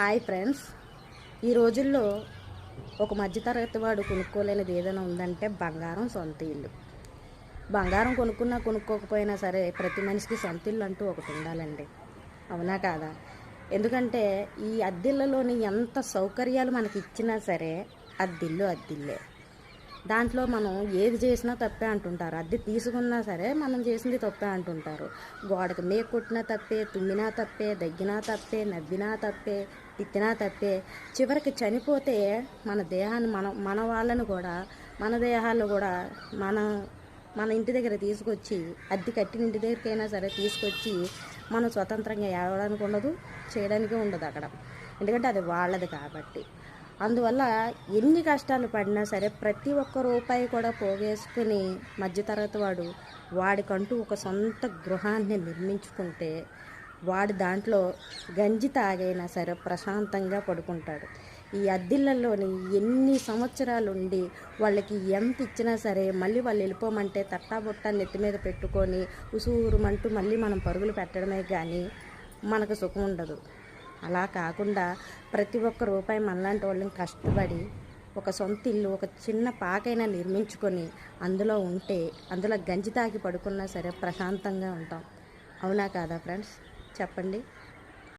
Hi friends. ఈ రోజుల్లో ఒక మధ్యతరగతి వాడు కొనుక్కోలేనిది ఏదైనా ఉందంటే బంగారం సొంత ఇల్లు. బంగారం కొనుక్కున్నా కొనుక్కోకపోయినా సరే ప్రతి మనిషికి సొంత ఇల్లు అంటూ ఒకటి ఉండాలండి. అవునా కాదా? ఎందుకంటే ఈ అద్దిళ్ళలోని ఎంత సౌకర్యాలు మనకి ఇచ్చినా సరే అద్దిల్లు అద్దిల్లే. దాంట్లో మనం ఏది చేసినా తప్పే అంటుంటారు. అద్దె తీసుకున్నా సరే మనం చేసింది తప్పే అంటుంటారు. గోడకు మేక కొట్టినా తప్పే తుమ్మినా తప్పే దగ్గినా తప్పే నవ్వినా తప్పే తిట్టినా తప్పే. చివరికి చనిపోతే మన దేహాన్ని మన మన వాళ్ళని కూడా మన దేహాలు కూడా మన మన ఇంటి దగ్గర తీసుకొచ్చి అద్దె కట్టిన ఇంటి దగ్గరికైనా సరే తీసుకొచ్చి మనం స్వతంత్రంగా ఏడవడానికి ఉండదు చేయడానికి ఉండదు అక్కడ. ఎందుకంటే అది వాళ్ళది కాబట్టి. అందువల్ల ఎన్ని కష్టాలు పడినా సరే ప్రతి ఒక్క రూపాయి కూడా పోగేసుకుని మధ్యతరగతి వాడు వాడికంటూ ఒక సొంత గృహాన్ని నిర్మించుకుంటే వాడు దాంట్లో గంజి తాగైనా సరే ప్రశాంతంగా పడుకుంటాడు. ఈ అద్దిళ్ళలోని ఎన్ని సంవత్సరాలు ఉండి వాళ్ళకి ఎంత ఇచ్చినా సరే మళ్ళీ వాళ్ళు వెళ్ళిపోమంటే తట్టాబుట్ట నెత్తి మీద పెట్టుకొని ఉసూరుమంటూ మళ్ళీ మనం పరుగులు పెట్టడమే కానీ మనకు సుఖం ఉండదు. అలా కాకుండా ప్రతి ఒక్క రూపాయి మనలాంటి వాళ్ళని కష్టపడి ఒక సొంత ఇల్లు ఒక చిన్న పాకైనా నిర్మించుకొని అందులో ఉంటే అందులో గంజి తాగి పడుకున్నా సరే ప్రశాంతంగా ఉంటాం. అవునా కాదా ఫ్రెండ్స్? చెప్పండి.